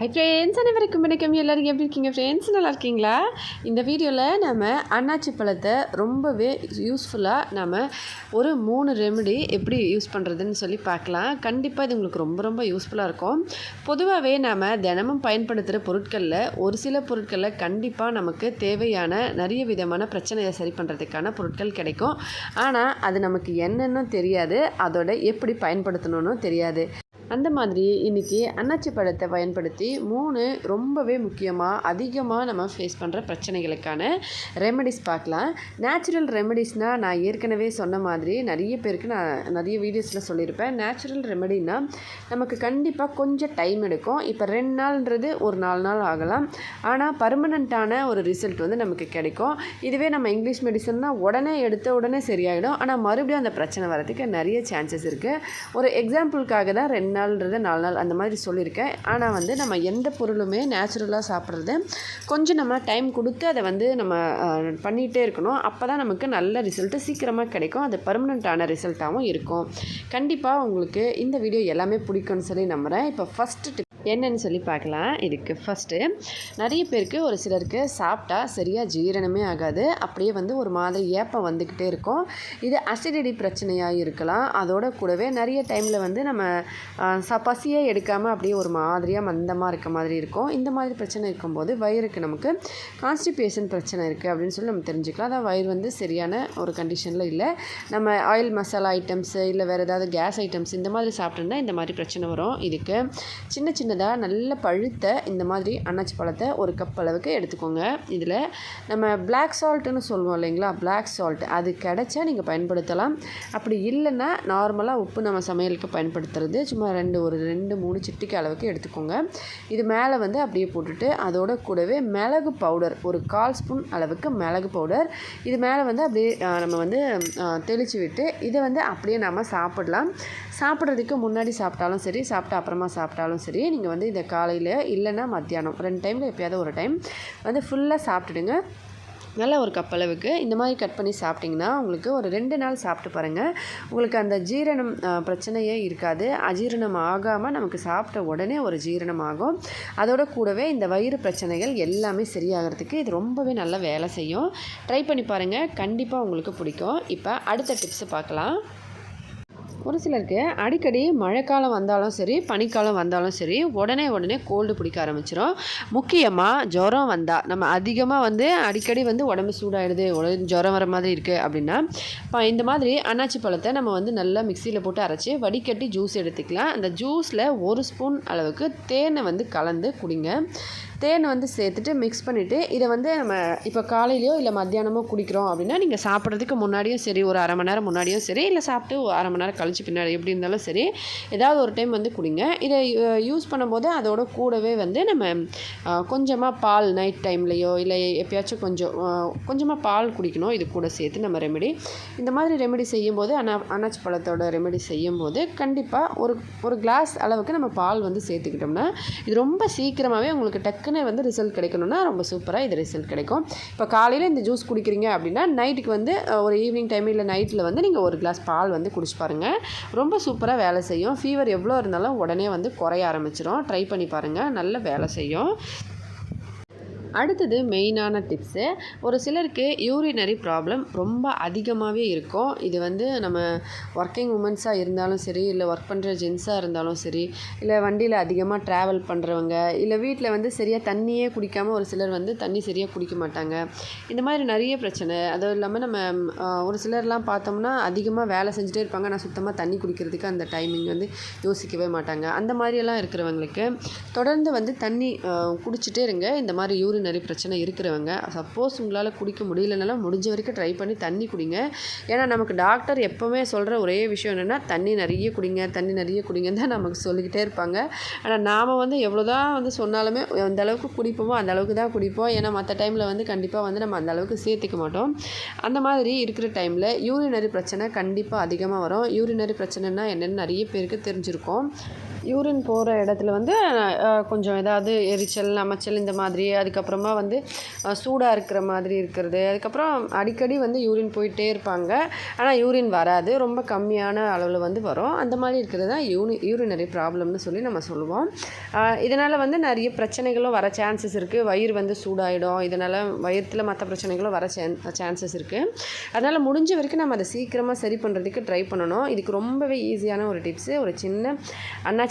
Hi friends அனைவருக்கும் வணக்கம். எல்லாரும் எப்படி இருக்கீங்க ஃப்ரெண்ட்ஸ் நல்லா இருக்கீங்களா? இந்த வீடியோவில் நம்ம அன்னாச்சி பழத்தை ரொம்பவே யூஸ்ஃபுல்லாக நம்ம ஒரு மூணு ரெமெடி எப்படி யூஸ் பண்ணுறதுன்னு சொல்லி பார்க்கலாம். கண்டிப்பாக இது உங்களுக்கு ரொம்ப ரொம்ப யூஸ்ஃபுல்லாக இருக்கும். பொதுவாகவே நம்ம தினமும் பயன்படுத்துகிற பொருட்களில் ஒரு சில பொருட்களில் கண்டிப்பாக நமக்கு தேவையான நிறைய விதமான பிரச்சனையை சரி பண்ணுறதுக்கான பொருட்கள் கிடைக்கும். ஆனால் அது நமக்கு என்னென்னும் தெரியாது. அதோட எப்படி பயன்படுத்தணும்னு தெரியாது. அந்த மாதிரி இன்றைக்கி அன்னாச்சி பழத்தை பயன்படுத்தி மூணு ரொம்பவே முக்கியமாக அதிகமாக நம்ம ஃபேஸ் பண்ணுற பிரச்சனைகளுக்கான ரெமெடிஸ் பார்க்கலாம். நேச்சுரல் ரெமெடிஸ்னால் நான் ஏற்கனவே சொன்ன மாதிரி நிறைய பேருக்கு நான் நிறைய வீடியோஸில் சொல்லியிருப்பேன். நேச்சுரல் ரெமெடினா நமக்கு கண்டிப்பாக கொஞ்சம் டைம் எடுக்கும். இப்போ ரெண்டு நாள்ன்றது ஒரு நாலு நாள் ஆகலாம். ஆனால் பர்மனண்ட்டான ஒரு ரிசல்ட் வந்து நமக்கு கிடைக்கும். இதுவே நம்ம இங்கிலீஷ் மெடிசன்னா உடனே எடுத்த உடனே சரியாயிடும். ஆனால் மறுபடியும் அந்த பிரச்சனை வரதுக்கு நிறைய சான்சஸ் இருக்குது ஒரு எக்ஸாம்பிளுக்காக தான் ரெண்டு நாள்ன்றது நாலு நாள் அந்த மாதிரி சொல்லியிருக்கேன். ஆனால் வந்து நம்ம எந்த பொருளுமே நேச்சுரலாக சாப்பிட்றது கொஞ்சம் நம்ம டைம் கொடுத்து அதை வந்து நம்ம பண்ணிகிட்டே இருக்கணும். அப்போ தான் நமக்கு நல்ல ரிசல்ட்டு சீக்கிரமாக கிடைக்கும். அது பர்மனண்ட்டான ரிசல்ட்டாகவும் இருக்கும். கண்டிப்பாக உங்களுக்கு இந்த வீடியோ எல்லாமே பிடிக்கும்னு சொல்லி நம்புகிறேன் இப்போ ஃபஸ்ட்டு என்னன்னு சொல்லி பார்க்கலாம். இதுக்கு ஃபஸ்ட்டு நிறைய பேருக்கு ஒரு சிலருக்கு சாப்பிட்டா சரியாக ஜீரணமே ஆகாது. அப்படியே வந்து ஒரு மாதிரி ஏப்பம் வந்துக்கிட்டே இருக்கும். இது அசிடிடி பிரச்சனையாக இருக்கலாம். அதோட கூடவே நிறைய டைமில் வந்து நம்ம ச பசியே எடுக்காமல் அப்படியே ஒரு மாதிரியாக மந்தமாக இருக்க மாதிரி இருக்கும். இந்த மாதிரி பிரச்சனை இருக்கும்போது வயிறுக்கு நமக்கு கான்ஸ்டிபேஷன் பிரச்சனை இருக்குது அப்படின்னு சொல்லி நம்ம தெரிஞ்சுக்கலாம். அதான் வயிறு வந்து சரியான ஒரு கண்டிஷனில் இல்லை. நம்ம ஆயில் மசாலா ஐட்டம்ஸு இல்லை வேறு ஏதாவது கேஸ் ஐட்டம்ஸ் இந்த மாதிரி சாப்பிட்டோம்னா இந்த மாதிரி பிரச்சனை வரும். இதுக்கு சின்ன சின்ன சின்னதாக நல்ல பழுத்த இந்த மாதிரி அன்னாச்சி பழத்தை ஒரு கப் அளவுக்கு எடுத்துக்கோங்க. இதில் நம்ம பிளாக் சால்ட்டுன்னு சொல்லுவோம் இல்லைங்களா? பிளாக் சால்ட் அது கிடச்சா நீங்கள் பயன்படுத்தலாம். அப்படி இல்லைன்னா நார்மலாக உப்பு நம்ம சமையலுக்கு பயன்படுத்துறது. சும்மா ரெண்டு ஒரு ரெண்டு மூணு சிட்டிக்கு அளவுக்கு எடுத்துக்கோங்க. இது மேலே வந்து அப்படியே போட்டுட்டு அதோட கூடவே மிளகு பவுடர் ஒரு கால் ஸ்பூன் அளவுக்கு மிளகு பவுடர் இது மேலே வந்து அப்படியே நம்ம வந்து தெளித்து விட்டு இதை வந்து அப்படியே நம்ம சாப்பிடலாம். சாப்பிட்றதுக்கு முன்னாடி சாப்பிட்டாலும் சரி சாப்பிட்ட அப்புறமா சாப்பிட்டாலும் சரி நீங்கள் வந்து இந்த காலையில் இல்லைன்னா மத்தியானம். ரெண்டு டைமில் எப்போயாவது ஒரு டைம் வந்து ஃபுல்லாக சாப்பிட்டுடுங்க. நல்ல ஒரு கப் அளவுக்கு இந்த மாதிரி கட் பண்ணி சாப்பிட்டிங்கன்னா உங்களுக்கு ஒரு ரெண்டு நாள் சாப்பிட்டு பாருங்கள் உங்களுக்கு அந்த ஜீரணம் பிரச்சனையே இருக்காது. அஜீரணம் ஆகாமல் நமக்கு சாப்பிட்ட உடனே ஒரு ஜீரணம் ஆகும். அதோட கூடவே இந்த வயிறு பிரச்சனைகள் எல்லாமே சரியாகிறதுக்கு இது ரொம்பவே நல்ல வேலை செய்யும். ட்ரை பண்ணி பாருங்கள் கண்டிப்பாக உங்களுக்கு பிடிக்கும். இப்போ அடுத்த டிப்ஸு பார்க்கலாம். ஒரு சிலருக்கு அடிக்கடி மழைக்காலம் வந்தாலும் சரி பனிக்காலம் வந்தாலும் சரி உடனே உடனே கோல்டு பிடிக்க ஆரம்பிச்சிடும் முக்கியமாக ஜுரம் வந்தால் நம்ம அதிகமாக வந்து அடிக்கடி வந்து உடம்பு சூடாகிடுது ஜுரம் வர மாதிரி இருக்குது அப்படின்னா இப்போ இந்த மாதிரி அன்னாச்சி பழத்தை நம்ம வந்து நல்லா மிக்சியில் போட்டு அரைச்சி வடிகட்டி ஜூஸ் எடுத்துக்கலாம். அந்த ஜூஸில் ஒரு ஸ்பூன் அளவுக்கு தேனை வந்து கலந்து குடிங்க. தேன் வந்து சேர்த்துட்டு மிக்ஸ் பண்ணிவிட்டு இதை வந்து நம்ம இப்போ காலையிலையோ இல்லை மத்தியானமோ குடிக்கிறோம் அப்படின்னா நீங்கள் சாப்பிட்றதுக்கு முன்னாடியும் சரி ஒரு அரை மணி நேரம் முன்னாடியும் சரி இல்லை சாப்பிட்டு ஒரு அரை மணி நேரம் கழிச்சு பின்னாடி எப்படி இருந்தாலும் சரி ஏதாவது ஒரு டைம் வந்து குடிங்க. இதை யூஸ் பண்ணும்போது அதோட கூடவே வந்து நம்ம கொஞ்சமாக பால் நைட் டைம்லேயோ இல்லை எப்பயாச்சும் கொஞ்சம் கொஞ்சமாக பால் குடிக்கணும். இது கூட சேர்த்து நம்ம ரெமெடி இந்த மாதிரி ரெமெடி செய்யும்போது அனா அனாச்சி பழத்தோட ரெமெடி செய்யும்போது கண்டிப்பாக ஒரு ஒரு கிளாஸ் அளவுக்கு நம்ம பால் வந்து சேர்த்துக்கிட்டோம்னா இது ரொம்ப சீக்கிரமாகவே உங்களுக்கு டக்கு டக்குன்னு வந்து ரிசல்ட் கிடைக்கணும்னா ரொம்ப சூப்பராக இது ரிசல்ட் கிடைக்கும். இப்போ காலையில் இந்த ஜூஸ் குடிக்கிறீங்க அப்படின்னா நைட்டுக்கு வந்து ஒரு ஈவினிங் டைம் இல்லை நைட்டில் வந்து நீங்கள் ஒரு கிளாஸ் பால் வந்து குடிச்சு பாருங்கள் ரொம்ப சூப்பராக வேலை செய்யும். ஃபீவர் எவ்வளோ இருந்தாலும் உடனே வந்து குறைய ஆரம்பிச்சிடும் ட்ரை பண்ணி பாருங்கள் நல்ல வேலை செய்யும். அடுத்தது மெயினான டிப்ஸு ஒரு சிலருக்கு யூரினரி ப்ராப்ளம் ரொம்ப அதிகமாகவே இருக்கும். இது வந்து நம்ம ஒர்க்கிங் உமன்ஸாக இருந்தாலும் சரி இல்லை ஒர்க் பண்ணுற ஜென்ஸாக இருந்தாலும் சரி இல்லை வண்டியில் அதிகமாக ட்ராவல் பண்ணுறவங்க இல்லை வீட்டில் வந்து சரியாக தண்ணியே குடிக்காமல் ஒரு சிலர் வந்து தண்ணி சரியாக குடிக்க மாட்டாங்க. இந்த மாதிரி நிறைய பிரச்சனை. அதுவும் இல்லாமல் நம்ம ஒரு சிலர்லாம் பார்த்தோம்னா அதிகமாக வேலை செஞ்சுட்டே இருப்பாங்க. நான் சுத்தமாக தண்ணி குடிக்கிறதுக்கு அந்த டைமிங் வந்து யோசிக்கவே மாட்டாங்க. அந்த மாதிரியெல்லாம் இருக்கிறவங்களுக்கு தொடர்ந்து வந்து தண்ணி குடிச்சிட்டே இருங்க. இந்த மாதிரி யூரின் நிறைய பிரச்சனை இருக்கிறவங்க. சப்போஸ் உங்களால் குடிக்க முடியலனாலும் முடிஞ்ச வரைக்கும் ட்ரை பண்ணி தண்ணி குடிங்க. ஏன்னா நமக்கு டாக்டர் எப்போவுமே சொல்கிற ஒரே விஷயம் என்னென்னா தண்ணி நிறைய குடிங்க தண்ணி நிறைய குடிங்கன்னு தான் நமக்கு சொல்லிக்கிட்டே இருப்பாங்க. ஆனால் நாம் வந்து எவ்வளோ தான் வந்து சொன்னாலுமே அந்த அளவுக்கு குடிப்போமோ அந்த அளவுக்கு தான் குடிப்போம். ஏன்னா மற்ற டைமில் வந்து கண்டிப்பாக வந்து நம்ம அந்த அளவுக்கு சேர்த்துக்க மாட்டோம். அந்த மாதிரி இருக்கிற டைமில் யூரினரி பிரச்சனை கண்டிப்பாக அதிகமாக வரும். யூரினரி பிரச்சனைனா என்னென்னு நிறைய பேருக்கு தெரிஞ்சிருக்கும். யூரின் போகிற இடத்துல வந்து கொஞ்சம் ஏதாவது எரிச்சல் அமைச்சல் இந்த மாதிரி அதுக்கப்புறமா வந்து சூடாக இருக்கிற மாதிரி இருக்கிறது. அதுக்கப்புறம் அடிக்கடி வந்து யூரின் போயிட்டே இருப்பாங்க. ஆனால் யூரின் வராது. ரொம்ப கம்மியான அளவில் வந்து வரும். அந்த மாதிரி இருக்கிறது தான் யூனி யூரினரி ப்ராப்ளம்னு சொல்லி நம்ம சொல்லுவோம். இதனால் வந்து நிறைய பிரச்சனைகளும் வர சான்சஸ் இருக்குது வயிறு வந்து சூடாயிடும். இதனால் வயிற்றில் மற்ற பிரச்சனைகளும் வர சான்சஸ் இருக்குது அதனால் முடிஞ்ச வரைக்கும் நம்ம அதை சீக்கிரமாக சரி பண்ணுறதுக்கு ட்ரை பண்ணணும். இதுக்கு ரொம்பவே ஈஸியான ஒரு டிப்ஸு. ஒரு சின்ன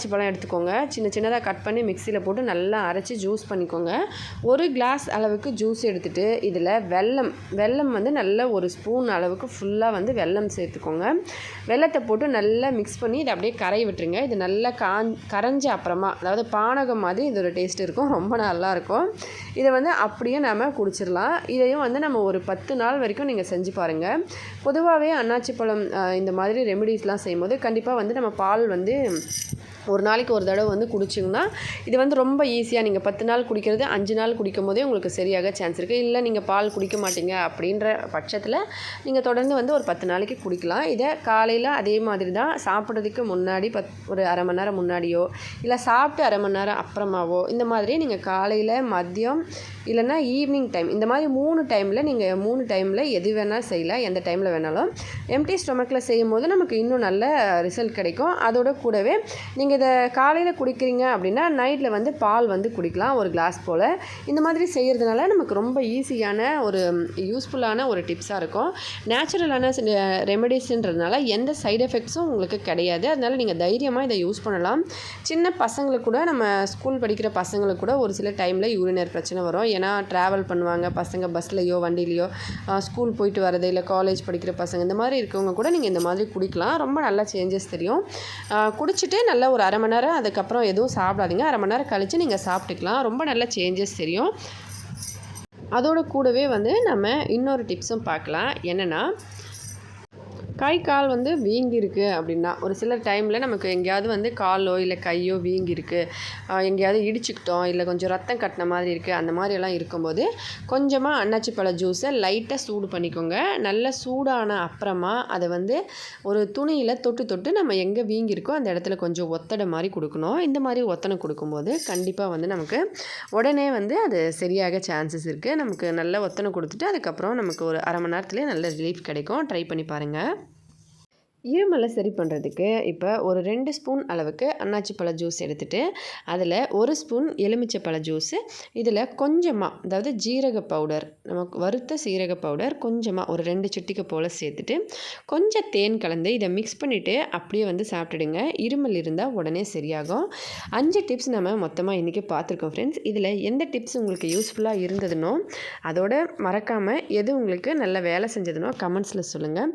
அன்னாச்சி பழம் எடுத்துக்கோங்க. சின்ன சின்னதாக கட் பண்ணி மிக்சியில் போட்டு நல்லா அரைச்சி ஜூஸ் பண்ணிக்கோங்க. ஒரு கிளாஸ் அளவுக்கு ஜூஸ் எடுத்துகிட்டு இதில் வெல்லம் வெல்லம் வந்து நல்ல ஒரு ஸ்பூன் அளவுக்கு ஃபுல்லாக வந்து வெல்லம் சேர்த்துக்கோங்க. வெல்லத்தை போட்டு நல்லா மிக்ஸ் பண்ணி இதை அப்படியே கரைய விட்டுருங்க. இது நல்லா காஞ் கரைஞ்ச அப்புறமா அதாவது பானகம் மாதிரி இதோட டேஸ்ட் இருக்கும். ரொம்ப நல்லாயிருக்கும் இதை வந்து அப்படியே நம்ம குடிச்சிடலாம் இதையும் வந்து நம்ம ஒரு பத்து நாள் வரைக்கும் நீங்கள் செஞ்சு பாருங்கள் பொதுவாகவே அன்னாச்சி பழம் இந்த மாதிரி ரெமெடிஸ்லாம் செய்யும்போது கண்டிப்பாக வந்து நம்ம பால் வந்து ஒரு நாளைக்கு ஒரு தடவை வந்து குடிச்சிங்கன்னா இது வந்து ரொம்ப ஈஸியாக நீங்கள் பத்து நாள் குடிக்கிறது அஞ்சு நாள் குடிக்கும் போதே உங்களுக்கு சரியாக சான்ஸ் இருக்குது இல்லை நீங்கள் பால் குடிக்க மாட்டீங்க அப்படின்ற பட்சத்தில் நீங்கள் தொடர்ந்து வந்து ஒரு பத்து நாளைக்கு குடிக்கலாம். இதை காலையில் அதே மாதிரி தான் சாப்பிட்றதுக்கு முன்னாடி பத் ஒரு அரை மணி நேரம் முன்னாடியோ இல்லை சாப்பிட்டு அரை மணி நேரம் அப்புறமாவோ இந்த மாதிரி நீங்கள் காலையில் மதியம் இல்லைன்னா ஈவினிங் டைம் இந்த மாதிரி மூணு டைமில் நீங்கள் மூணு டைமில் எது வேணால் செய்யலாம். எந்த டைமில் வேணாலும். எம்டி ஸ்டொமக்கில் செய்யும் போது நமக்கு இன்னும் நல்ல ரிசல்ட் கிடைக்கும். அதோட கூடவே நீங்கள் நீங்கள் இதை காலையில் குடிக்கிறீங்க அப்படின்னா நைட்டில் வந்து பால் வந்து குடிக்கலாம் ஒரு கிளாஸ் போல். இந்த மாதிரி செய்கிறதுனால நமக்கு ரொம்ப ஈஸியான ஒரு யூஸ்ஃபுல்லான ஒரு டிப்ஸாக இருக்கும். நேச்சுரலான ரெமெடிஸ்ன்றதுனால எந்த சைடு எஃபெக்ட்ஸும் உங்களுக்கு கிடையாது. அதனால் நீங்கள் தைரியமாக இதை யூஸ் பண்ணலாம். சின்ன பசங்களுக்கு கூட நம்ம ஸ்கூல் படிக்கிற பசங்களுக்கு கூட ஒரு சில டைமில் யூரினர் பிரச்சனை வரும். ஏன்னா ட்ராவல் பண்ணுவாங்க. பசங்க பஸ்லையோ வண்டியிலையோ ஸ்கூல் போயிட்டு வரது இல்லை காலேஜ் படிக்கிற பசங்க இந்த மாதிரி இருக்கவங்க கூட நீங்கள் இந்த மாதிரி குடிக்கலாம். ரொம்ப நல்ல சேஞ்சஸ் தெரியும். குடிச்சிட்டு நல்ல ஒரு அரை மணி நேரம் அதுக்கப்புறம் எதுவும் சாப்பிடாதீங்க. அரை மணி நேரம் கழித்து நீங்கள் சாப்பிட்டுக்கலாம். ரொம்ப நல்ல சேஞ்சஸ் தெரியும். அதோட கூடவே வந்து நம்ம இன்னொரு டிப்ஸும் பார்க்கலாம். என்னென்னா கை கால் வந்து வீங்கியிருக்கு அப்படின்னா ஒரு சில டைமில் நமக்கு எங்கேயாவது வந்து காலோ இல்லை கையோ வீங்கியிருக்கு. எங்கேயாவது இடிச்சுக்கிட்டோம் இல்லை கொஞ்சம் ரத்தம் கட்டின மாதிரி இருக்குது அந்த மாதிரியெல்லாம் இருக்கும்போது கொஞ்சமாக அன்னாச்சி பழ ஜூஸை லைட்டாக சூடு பண்ணிக்கோங்க. நல்ல சூடான அப்புறமா அதை வந்து ஒரு துணியில் தொட்டு தொட்டு நம்ம எங்கே வீங்கியிருக்கோ அந்த இடத்துல கொஞ்சம் ஒத்தடை மாதிரி கொடுக்கணும். இந்த மாதிரி ஒத்தனை கொடுக்கும்போது கண்டிப்பாக வந்து நமக்கு உடனே வந்து அது சரியாக சான்சஸ் இருக்குது நமக்கு நல்ல ஒத்தனை கொடுத்துட்டு அதுக்கப்புறம் நமக்கு ஒரு அரை மணி நேரத்துலேயே நல்ல ரிலீஃப் கிடைக்கும். ட்ரை பண்ணி பாருங்கள் இருமலை சரி பண்ணுறதுக்கு இப்போ ஒரு ரெண்டு ஸ்பூன் அளவுக்கு அன்னாச்சி பழ ஜூஸ் எடுத்துகிட்டு அதில் ஒரு ஸ்பூன் எலுமிச்சை பழ ஜூஸு இதில் கொஞ்சமாக அதாவது ஜீரக பவுடர் நமக்கு வறுத்த சீரக பவுடர் கொஞ்சமாக ஒரு ரெண்டு சிட்டிக்கை போல் சேர்த்துட்டு கொஞ்சம் தேன் கலந்து இதை மிக்ஸ் பண்ணிவிட்டு அப்படியே வந்து சாப்பிட்டுடுங்க. இருமல் இருந்தால் உடனே சரியாகும். அஞ்சு டிப்ஸ் நம்ம மொத்தமாக இன்றைக்கி பார்த்துருக்கோம் ஃப்ரெண்ட்ஸ் இதில் எந்த டிப்ஸ் உங்களுக்கு யூஸ்ஃபுல்லாக இருந்ததுனோ அதோட மறக்காமல் எது உங்களுக்கு நல்ல வேலை செஞ்சதுனோ கமெண்ட்ஸில் சொல்லுங்கள்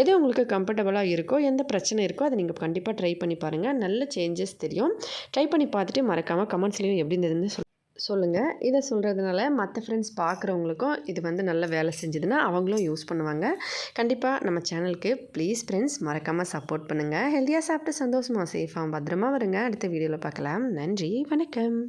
எது உங்களுக்கு கம்ஃபர்டபுளாக இருக்கோ எந்த பிரச்சனை இருக்கோ அதை நீங்கள் கண்டிப்பாக ட்ரை பண்ணி பாருங்கள் நல்ல சேஞ்சஸ் தெரியும். ட்ரை பண்ணி பார்த்துட்டு மறக்காமல் கமெண்ட்ஸ்லேயும் எப்படி இருந்ததுன்னு சொல் சொல்லுங்கள் இதை சொல்கிறதுனால மற்ற ஃப்ரெண்ட்ஸ் பார்க்குறவங்களுக்கும் இது வந்து நல்ல வேலை செஞ்சதுன்னா அவங்களும் யூஸ் பண்ணுவாங்க. கண்டிப்பாக நம்ம சேனலுக்கு ப்ளீஸ் ஃப்ரெண்ட்ஸ் மறக்காமல் சப்போர்ட் பண்ணுங்கள் ஹெல்த்தியாக சாப்பிட்டு சந்தோஷமாக சேஃபாக பத்திரமா வருங்க. அடுத்த வீடியோவில் பார்க்கலாம். நன்றி வணக்கம்.